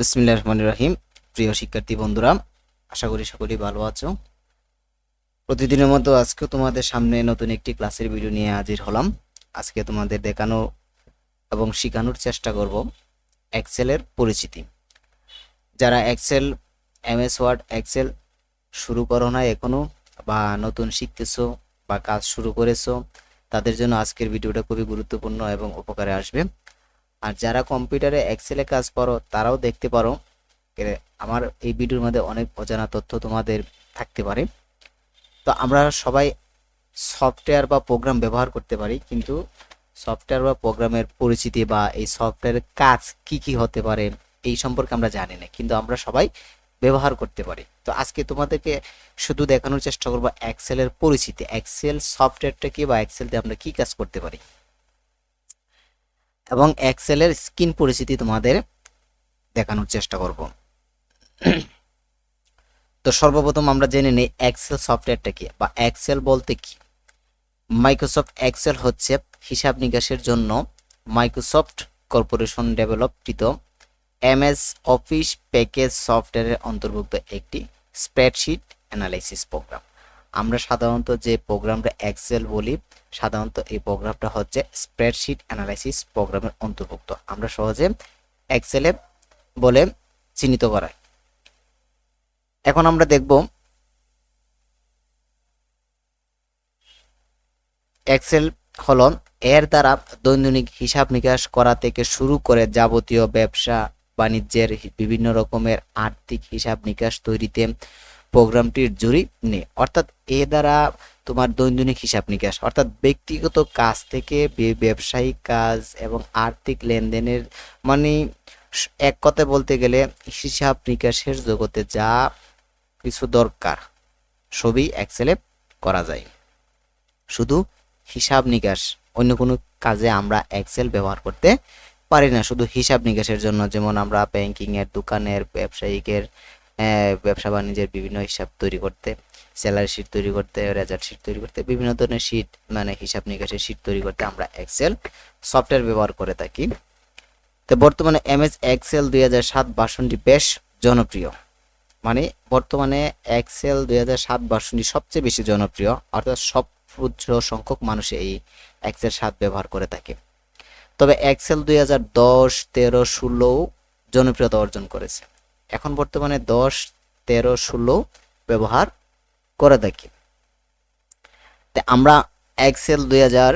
বিসমিল্লাহ রহমান রাহিম প্রিয় শিক্ষার্থী বন্ধুরা, আশা করি সকলেই ভালো আছো। প্রতিদিনের মতো আজকেও তোমাদের সামনে নতুন একটি ক্লাসের ভিডিও নিয়ে হাজির হলাম। আজকে তোমাদের দেখানো এবং শেখানোর চেষ্টা করব এক্সেলের পরিচিতি। যারা এক্সেল এমএস ওয়ার্ড এক্সেল শুরু করো না এখনও বা নতুন শিখতেছো বা কাজ শুরু করেছ, তাদের জন্য আজকের ভিডিওটা খুবই গুরুত্বপূর্ণ এবং উপকারে আসবে। আর যারা কম্পিউটারে এক্সেলে কাজ করো, তারাও দেখতে পারো আমার এই ভিডিওর মধ্যে অনেক অজানা তথ্য তোমাদের থাকতে পারে। তো আমরা সবাই সফটওয়্যার বা প্রোগ্রাম ব্যবহার করতে পারি, কিন্তু সফটওয়্যার বা প্রোগ্রামের পরিচিতি বা এই সফটওয়্যারের কাজ কি কি হতে পারে এই সম্পর্কে আমরা জানি না, কিন্তু আমরা সবাই ব্যবহার করতে পারি। তো আজকে তোমাদেরকে শুধু দেখানোর চেষ্টা করব এক্সেলের পরিচিতি। এক্সেল সফটওয়্যারটা কি বা এক্সেল দিয়ে আমরা কি কাজ করতে পারি? এবং এক্সেলের স্ক্রিন পরিচিতি তোমাদের দেখানোর চেষ্টা করব। তো সর্বপ্রথম আমরা জেনে নিই এক্সেল সফটওয়্যারটা কি বা এক্সেল বলতে কি। মাইক্রোসফট এক্সেল হচ্ছে হিসাব নিকাশের জন্য মাইক্রোসফট কর্পোরেশন ডেভেলপকৃত এমএস অফিস প্যাকেজ সফটওয়্যারের অন্তর্ভুক্ত একটি স্প্রেডশিট অ্যানালাইসিস প্রোগ্রাম আমরা সাধারণত যে প্রোগ্রামটা এক্সেল বলি সাধারণত এই প্রোগ্রামটা হচ্ছে স্প্রেডশিট অ্যানালাইসিস প্রোগ্রামের অন্তর্ভুক্ত। আমরা সহজে এক্সেলে বলে চিহ্নিত করাই। এখন আমরা দেখব এক্সেল হল এর দ্বারা দৈনন্দিন হিসাব নিকাশ করা থেকে শুরু করে যাবতীয় ব্যবসা, বাণিজ্যের বিভিন্ন রকমের আর্থিক হিসাব নিকাশ তৈরিতে প্রোগ্রামটির জুড়ি নেই। অর্থাৎ এ দ্বারা তোমার দৈনন্দিন হিসাব নিকাশ, অর্থাৎ ব্যক্তিগত কাজ থেকে ব্যবসায়িক কাজ এবং আর্থিক লেনদেনের মানে এক কথায় বলতে গেলে হিসাব নিকাশের জগতে যা কিছু দরকার, সবই এক্সেলে করা যায়। শুধু হিসাব নিকাশ, অন্য কোনো কাজে আমরা এক্সেল ব্যবহার করতে পারি না। শুধু হিসাব নিকাশের জন্য, যেমন আমরা ব্যাংকিং এর, দোকানের, ব্যবসায়িকের ব্যবসা বাণিজ্যের বিভিন্ন হিসাব তৈরি করতে স্যালারি শিট তৈরি করতে রেজাল্ট শিট তৈরি করতে, বিভিন্ন ধরনের শিট মানে হিসাব নিকাশের শিট তৈরি করতে আমরা এক্সেল সফটওয়্যার ব্যবহার করে থাকি। তো বর্তমানে এমএস এক্সেল দুই হাজার সাত ভার্সনটি বেশ জনপ্রিয়। মানে বর্তমানে এক্সেল দুই হাজার সাত ভার্সনটি সবচেয়ে বেশি জনপ্রিয়, অর্থাৎ সর্বোচ্চ সংখ্যক মানুষ এই এক্সেল সাত ব্যবহার করে থাকে। তবে এক্সেল দুই হাজার দশ, তেরো ষোলো জনপ্রিয়তা অর্জন করেছে। এখন বর্তমানে দশ, তেরো, ষোলো ব্যবহার করে থাকি। তা আমরা এক্সেল দুই হাজার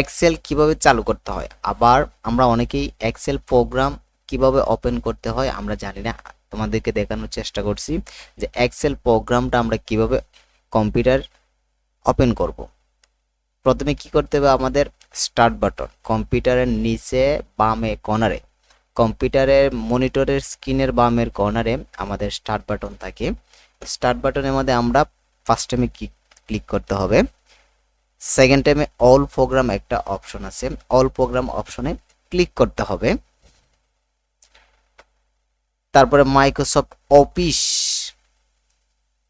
এক্সেল কীভাবে চালু করতে হয়? আবার আমরা অনেকেই এক্সেল প্রোগ্রাম কীভাবে ওপেন করতে হয় আমরা জানি না। তোমাদেরকে দেখানোর চেষ্টা করছি যে এক্সেল প্রোগ্রামটা আমরা কীভাবে কম্পিউটার ওপেন করব। প্রথমে কি করতে হবে? আমাদের স্টার্ট বাটন কম্পিউটারের নিচে বামে কর্নারে কম্পিউটারের মনিটরের স্ক্রিনের বামের কর্নারে আমাদের স্টার্ট বাটন থাকে। স্টার্ট বাটনের মধ্যে আমরা ফার্স্ট টাইমে ক্লিক করতে হবে। সেকেন্ড টাইমে অল প্রোগ্রাম একটা অপশন আছে অল প্রোগ্রাম অপশনে ক্লিক করতে হবে। তারপরে মাইক্রোসফট অফিস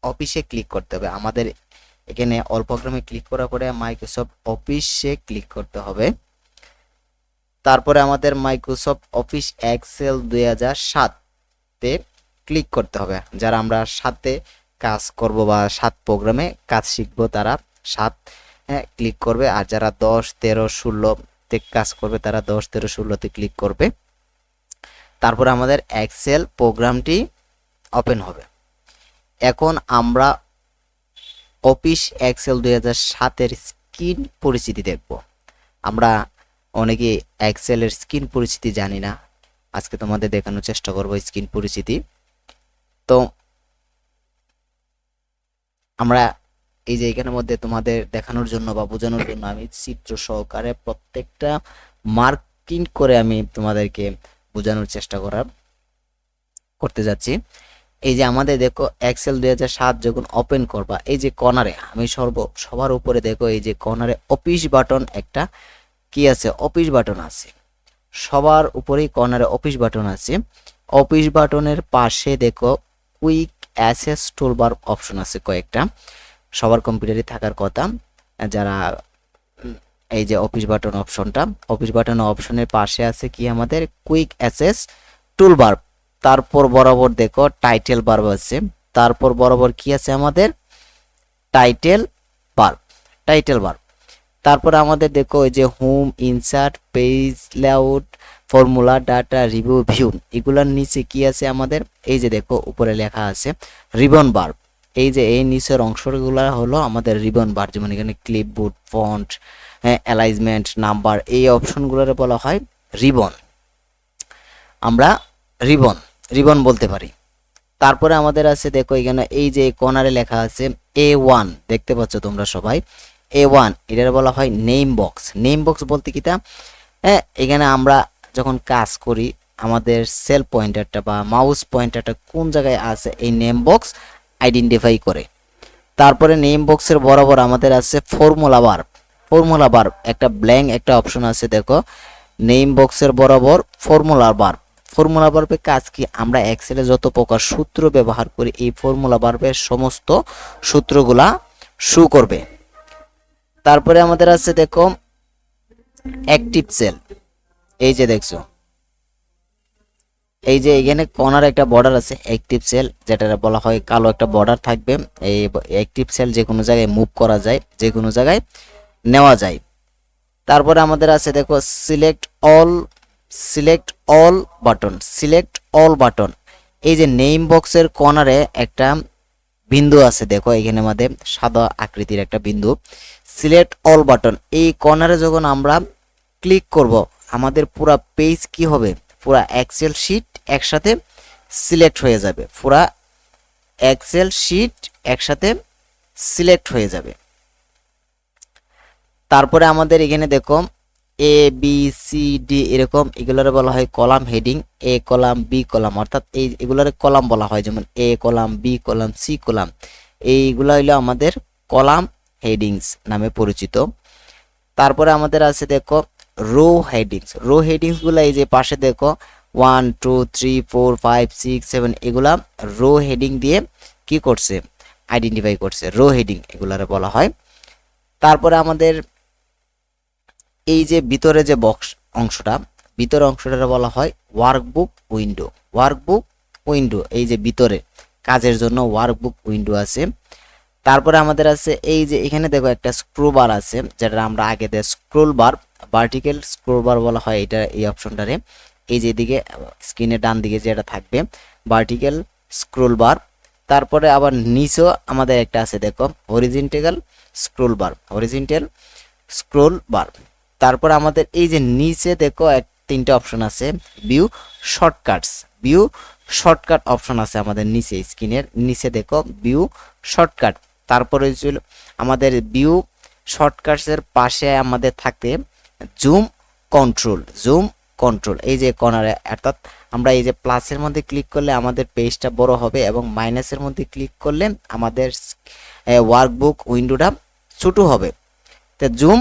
অফিসে ক্লিক করতে হবে। আমাদের এখানে অল প্রোগ্রামে ক্লিক করার পরে মাইক্রোসফট অফিসে ক্লিক করতে হবে। তারপরে আমাদের মাইক্রোসফট অফিস এক্সেল দুই হাজার সাতে ক্লিক করতে হবে। যারা আমরা সাথে কাজ করব বা সাত প্রোগ্রামে কাজ শিখব, তারা সাত ক্লিক করবে। আর যারা দশ, তেরো, ষোলোতে কাজ করবে, তারা দশ, তেরো, ষোলোতে ক্লিক করবে। তারপরে আমাদের এক্সেল প্রোগ্রামটি ওপেন হবে। এখন আমরা অফিস এক্সেল দুই হাজার সাতের স্ক্রিন পরিচিতি দেখব। আমরা অনেকে এক্সেলের স্ক্রিন পরিচিতি জানি না। আজকে তোমাদের দেখানোর চেষ্টা করব স্ক্রিন পরিচিতি। তো আমরা এই যে এখানের মধ্যে তোমাদের দেখানোর জন্য বা বোঝানোর জন্য আমি চিত্র সহকারে প্রত্যেকটা মার্কিং করে আমি তোমাদেরকে বোঝানোর চেষ্টা করার করতে যাচ্ছি। এই যে আমাদের দেখো এক্সেল দুই হাজার সাত যখন ওপেন করবা, এই যে কর্নারে আমি সর্ব, সবার উপরে দেখো এই যে কর্নারে অফিস বাটন একটা কি আছে? অফিস বাটন আছে। সবার উপরেই কর্নারে অফিস বাটন আছে। অফিস বাটনের পাশে দেখো quick access tool toolbar option আছে কয়েকটা। সবার কম্পিউটারে থাকার কথা। যারা, এই যে অফিস বাটন অপশনটা অফিস বাটন অপশনের পাশে আছে কি আমাদের? কুইক অ্যাসেস টুলবার তারপর বরাবর দেখো টাইটেল বার আছে। তারপর বরাবর কি আছে আমাদের? টাইটেল বার টাইটেল বার তারপরে আমাদের দেখো ওই যে home insert page layout formula data review view এগুলোর নিচে কি আছে আমাদের? এই যে দেখো উপরে লেখা আছে রিবন বার এই যে এই নিচের অংশগুলো হলো আমাদের রিবন বার যেমন এখানে ক্লিপবোর্ড ফন্ট অ্যালাইজমেন্ট নাম্বার এই অপশনগুলোর বলা হয় রিবন আমরা রিবন রিবন বলতে পারি। তারপরে আমাদের আছে দেখো এখানে এই যে কর্নারে লেখা আছে এ ওয়ান দেখতে পাচ্ছ তোমরা সবাই। এ ওয়ান এটার বলা হয় নেম বক্স নেম বক্স বলতে কিটা? হ্যাঁ এখানে আমরা যখন কাজ করি, আমাদের সেল পয়েন্টারটা বা মাউস পয়েন্টারটা কোন জায়গায় আছে, এই নেম বক্স আইডেন্টিফাই করে। তারপরে নেম বক্সের বরাবর আমাদের আছে ফর্মুলা বার ফর্মুলা বার একটা ব্ল্যাঙ্ক একটা অপশন আছে দেখো। নেম বক্সের বরাবর ফর্মুলা বার ফর্মুলা বার্বের কাজ কি? আমরা এক্সেলে যত প্রকার সূত্র ব্যবহার করি, এই ফর্মুলা বার্বের সমস্ত সূত্রগুলা শু করবে। তারপরে আমাদের আছে দেখো অ্যাক্টিভ সেল এই যে দেখছ, এই যে এখানে কর্নার একটা বর্ডার আছে অ্যাক্টিভ সেল যেটা বলা হয় কালো একটা বর্ডার থাকবে। এই অ্যাক্টিভ সেল যে কোনো জায়গায় মুভ করা যায়, যে কোনো জায়গায় নেওয়া যায়। তারপরে আমাদের আছে দেখো select all select all button select all button এই যে নেম বক্সের কর্নারে একটা বিন্দু আছে, দেখো এখানে আমাদের সাদা আকৃতির একটা বিন্দু। সিলেক্ট অল বাটন এই কর্নারে যখন আমরা ক্লিক করব, আমাদের পুরা পেজ কি হবে? পুরা এক্সেল শিট একসাথে সিলেক্ট হয়ে যাবে। পুরা এক্সেল শিট একসাথে সিলেক্ট হয়ে যাবে। তারপরে আমাদের এখানে দেখো এ বি সি ডি এরকম এগুলোর বলা হয় column heading A column B column. অর্থাৎ এই এগুলোর কলাম বলা হয়, যেমন A column B column C column. এইগুলো হইল আমাদের কলাম হেডিংস নামে পরিচিত। তারপরে আমাদের আছে দেখো রো হেডিংস। রো হেডিংসগুলো এই যে পাশে দেখো, one, two, three, four, five, six, seven, এগুলা রো হেডিং দিয়ে কি করছে? আইডেন্টিফাই করছে। রো হেডিং এগুলারে বলা হয়। তারপরে আমাদের এই যে ভিতরে যে বক্স অংশটা, ভিতরে অংশটা বলা হয় ওয়ার্কবুক উইন্ডো ওয়ার্কবুক উইন্ডো এই যে ভিতরে কাজের জন্য ওয়ার্কবুক উইন্ডো আছে। তারপরে আমাদের আছে এই যে এখানে দেখো একটা স্ক্রু বার আছে যেটা আমরা আগে দেয় scroll bar vertical scroll bar বলা হয় এটা, এই অপশনটারে। এই যে এদিকে স্ক্রিনের ডান দিকে যেটা থাকবে ভার্টিক্যাল স্ক্রোল বার তারপরে আবার নিচেও আমাদের একটা আছে দেখো horizontal scroll bar horizontal scroll bar তারপর আমাদের এই যে নিচে দেখো এক, তিনটে অপশন আছে view shortcuts view shortcut option আছে আমাদের নিচে স্ক্রিনের, নিচে দেখো ভিউ শর্টকাট তারপরে ছিল আমাদের ভিউ শর্টকাটসের পাশে আমাদের থাকে জুম কন্ট্রোল জুম কন্ট্রোল এই যে কর্নারে অর্থাৎ আমরা এই যে প্লাসের মধ্যে ক্লিক করলে আমাদের পেজটা বড় হবে এবং মাইনাসের মধ্যে ক্লিক করলে আমাদের ওয়ার্কবুক উইন্ডোটা ছোটো হবে। তো জুম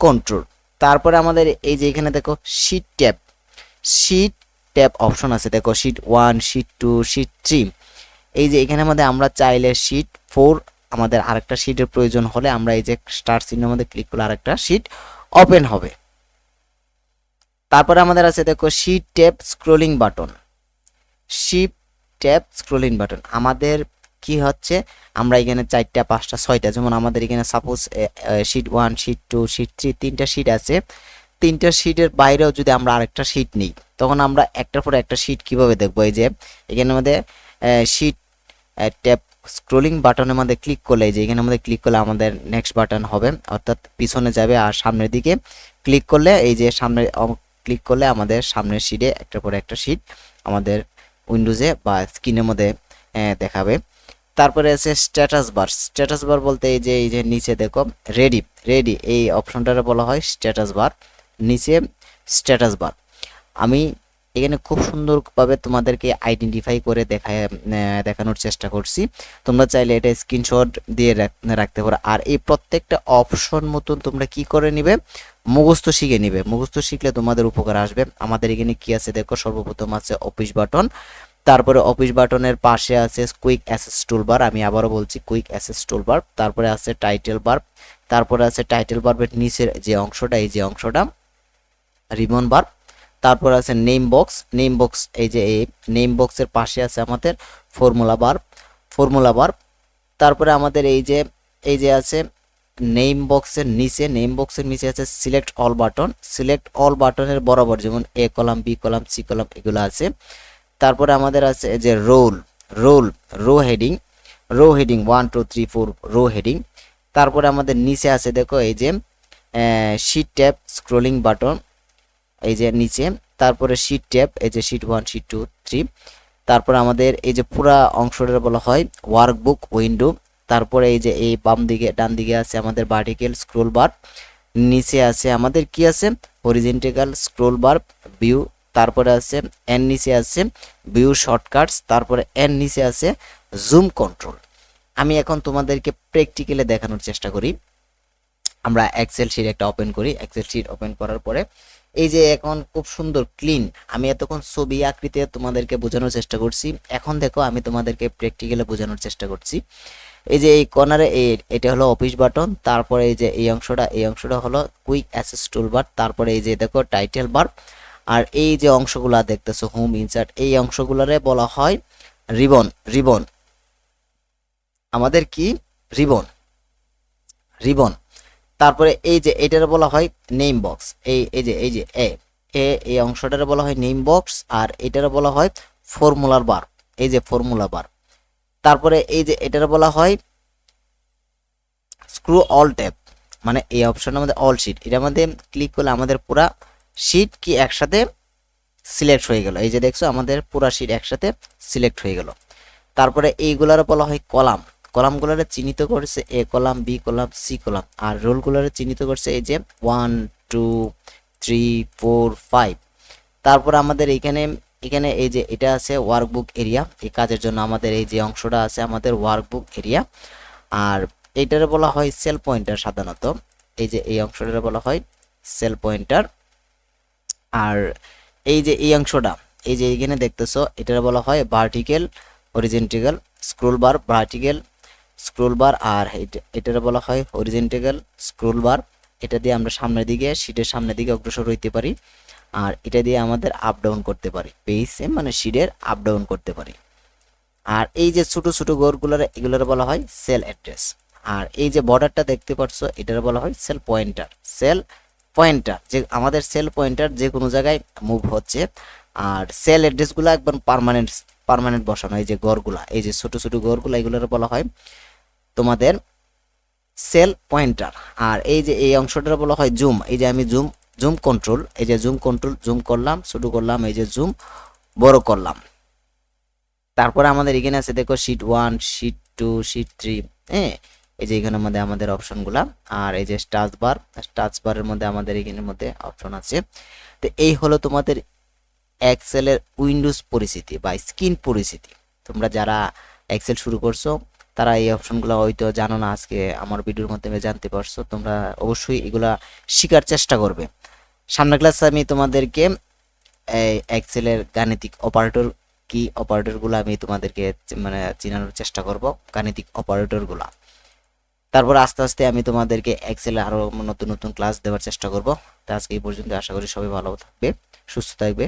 কন্ট্রোল তারপরে আমাদের এই যে এখানে দেখো sheet tab sheet tab option আছে, দেখো sheet one sheet two sheet three এই যে এখানে আমাদের আমরা চাইলে শিট ফোর আমাদের আরেকটা শিটের প্রয়োজন হলে আমরা এই যে স্টার চিহ্নের মধ্যে ক্লিক করলে আরেকটা শিট ওপেন হবে। তারপরে আমাদের আছে দেখো sheet tab scrolling button sheet tab scrolling button আমাদের কি হচ্ছে? আমরা এখানে চারটা, পাঁচটা, ছয়টা। যেমন আমাদের এখানে suppose sheet one sheet two sheet three তিনটা শিট আছে। তিনটা শিটের বাইরেও যদি আমরা আরেকটা শিট নিই, তখন আমরা একটার পর একটা শিট কীভাবে দেখব? এই যে, এখানে আমাদের শিট ট্যাব স্ক্রোলিং বাটনের মধ্যে ক্লিক করলে যে, এখানে আমাদের ক্লিক করলে আমাদের নেক্সট বাটন হবে। অর্থাৎ পিছনে যাবে আর সামনের দিকে ক্লিক করলে, এই যে, সামনে ক্লিক করলে আমাদের সামনের শিটে একটার পর একটা শিট আমাদের উইন্ডোজে বা স্ক্রিনের মধ্যে দেখাবে। তারপরে আছে স্ট্যাটাস বার স্ট্যাটাস বার বলতে এই যে এই যে নিচে দেখো রেডি রেডি এই অপশনটারে বলা হয় স্ট্যাটাস বার নিচে স্ট্যাটাস বার আমি এখানে খুব সুন্দরভাবে তোমাদেরকে আইডেন্টিফাই করে দেখায় দেখানোর চেষ্টা করছি। তোমরা চাইলে এটা স্ক্রিনশট দিয়ে রাখতে পারো। আর এই প্রত্যেকটা অপশন মতন তোমরা কি করে নিবে? মুখস্থ শিখে নিবে। মুখস্থ শিখলে তোমাদের উপকার আসবে। আমাদের এখানে কি আছে দেখো? সর্বপ্রথম আছে অফিস বাটন তারপরে অফিস বাটনের পাশে আছে কুইক অ্যাসেস টুলবার আমি আবারও বলছি কুইক অ্যাসেস টুলবার তারপরে আছে টাইটেল বার তারপরে আছে টাইটেল বার্বের নিচের যে অংশটা, এই যে অংশটা রিবন বার তারপর আছে নেম বক্স নেম বক্স এই যে এই নেম বক্সের পাশে আছে আমাদের ফর্মুলা বার ফর্মুলা বার তারপরে আমাদের এই যে এই যে আছে নেম বক্সের নিচে নেম বক্সের নিচে আছে select all button select all বাটনের বরাবর যেমন A column, B column, C column, এগুলো আছে। তারপরে আমাদের আছে যে row row, row heading row heading one two three four row heading. তারপরে আমাদের নিচে আছে দেখো এই যে শিট ট্যাব স্ক্রোলিং বাটন এই যে নিচে। তারপরে শিট ট্যাব এই যে sheet one sheet two three তারপরে আমাদের এই যে পুরা অংশটা বলা হয় ওয়ার্কবুক উইন্ডো তারপরে এই যে এই বাম দিকে, ডান দিকে আছে আমাদের ভার্টিক্যাল স্ক্রোল বার নিচে আছে আমাদের কি আছে? হরিজেন্টাল স্ক্রোল বার ভিউ তারপরে আছে এর নিচে আছে ভিউ শর্টকাটস তারপরে এর নিচে আছে জুম কন্ট্রোল আমি এখন তোমাদেরকে প্র্যাকটিক্যালে দেখানোর চেষ্টা করি। আমরা এক্সেল শিট একটা ওপেন করি। এক্সেল শিট ওপেন করার পরে এই যে এখন খুব সুন্দর ক্লিন আমি এতক্ষণ ছবি আকৃতি তোমাদেরকে বোঝানোর চেষ্টা করছি। এখন দেখো, আমি তোমাদেরকে প্র্যাকটিক্যালে বোঝানোর চেষ্টা করছি। এই যে এই কর্নারে এই, এটা হলো অফিস বাটন তারপরে এই যে এই অংশটা এই অংশটা হলো কুইক অ্যাসেস টুল বার তারপরে এই যে দেখো টাইটেল বার আর এই যে অংশগুলা দেখতেছো, হোম ইনসার্ট এই অংশগুলোরে বলা হয় রিবন রিবন। আমাদের কি? রিবন। রিবন। তারপরে এই যে এটার বলা হয় নেম বক্স এই এই যে এই যে, এ এ, এই অংশটার বলা হয় নেম বক্স আর এটার বলা হয় ফর্মুলার বার এই যে ফর্মুলা বার তারপরে এই যে এটার বলা হয় স্ক্রু অল ট্যাব মানে এই অপশনের মধ্যে অল শিট এটার মধ্যে ক্লিক করলে আমাদের পুরা শিট কি একসাথে সিলেক্ট হয়ে গেল। এই যে দেখছ, আমাদের পুরা শিট একসাথে সিলেক্ট হয়ে গেল। তারপরে এইগুলার বলা হয় কলাম। কলামগুলোরে চিহ্নিত করছে A column, B column, C column. আর রোলগুলোরে চিহ্নিত করছে এই যে one two three four five তারপর আমাদের এখানে এখানে এই যে এটা আছে ওয়ার্কবুক এরিয়া এই কাজের জন্য আমাদের এই যে অংশটা আছে আমাদের ওয়ার্কবুক এরিয়া আর এইটারে বলা হয় সেল পয়েন্টার সাধারণত। এই যে এই অংশটারে বলা হয় সেল পয়েন্টার আর এই যে এই অংশটা, এই যে এখানে দেখতেছো, এটার বলা হয় vertical horizontal scroll bar vertical scroll bar আর এটার বলা হয় হরিজেন্টাল স্ক্রোল বার এটা দিয়ে আমরা সামনের দিকে শিটের সামনের দিকে অগ্রসর হইতে পারি, আর এটা দিয়ে আমাদের আপ ডাউন করতে পারি পেইসে মানে শিটের আপ ডাউন করতে পারি। আর এই যে ছোট ছোট গোরগুলোর এগুলোর বলা হয় সেল অ্যাড্রেস আর এই যে বর্ডারটা দেখতে পাচ্ছ এটার বলা হয় সেল পয়েন্টার সেল পয়েন্টার, যে আমাদের সেল পয়েন্টার যে কোনো জায়গায় মুভ হচ্ছে, আর সেল অ্যাড্রেসগুলো একদম পারমানেন্ট পারমানেন্ট বসানো, এই যে গড়গুলা, এই যে ছোট ছোট গড়গুলা, এগুলোর বলা হয়। তোমাদের সেল পয়েন্টার আর এই যে এই অংশটার বলা হয় জুম এই যে আমি জুম জুম কন্ট্রোল এই যে জুম কন্ট্রোল জুম করলাম, ছোট করলাম, এই যে জুম বড় করলাম। তারপরে আমাদের এখানে আছে, দেখো sheet one sheet two sheet three হ্যাঁ? এই যে এখানের মধ্যে আমাদের অপশনগুলা আর এই যে স্টাচ বার স্টাচ বারের মধ্যে আমাদের এখানের মধ্যে অপশন আছে। তো এই হলো তোমাদের এক্সেলের উইন্ডোজ পরিস্থিতি বা স্ক্রিন পরিস্থিতি তোমরা যারা এক্সেল শুরু করছ, তারা এই অপশনগুলো হয়তো জানো না, আজকে আমার ভিডিওর মাধ্যমে জানতে পারছ। তোমরা অবশ্যই এগুলা শেখার চেষ্টা করবে। সামনের ক্লাসে আমি তোমাদেরকে এই এক্সেলের গাণিতিক অপারেটর কি অপারেটরগুলো আমি তোমাদেরকে মানে চেনানোর চেষ্টা করব, গাণিতিক অপারেটরগুলো তারপর আস্তে আস্তে আমি তোমাদেরকে এক্সেলে আরও নতুন নতুন ক্লাস দেওয়ার চেষ্টা করব। তো আজকে এই পর্যন্ত, আশা করি সবাই ভালো থাকবে, সুস্থ থাকবে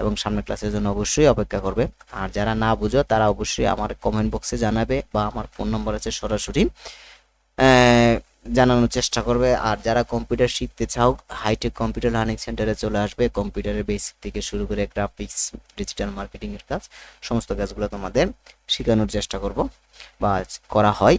এবং সামনের ক্লাসের জন্য অবশ্যই অপেক্ষা করবে। আর যারা না বুঝো, তারা অবশ্যই আমার কমেন্ট বক্সে জানাবে বা আমার ফোন নম্বর আছে সরাসরি জানানোর চেষ্টা করবে। আর যারা কম্পিউটার শিখতে চাও হাইটেক কম্পিউটার লার্নিং সেন্টারে চলে আসবে। কম্পিউটারের বেসিক থেকে শুরু করে গ্রাফিক্স ডিজিটাল মার্কেটিং এর কাজ, সমস্ত কাজগুলো তোমাদের শেখানোর চেষ্টা করব। বা করা হয়।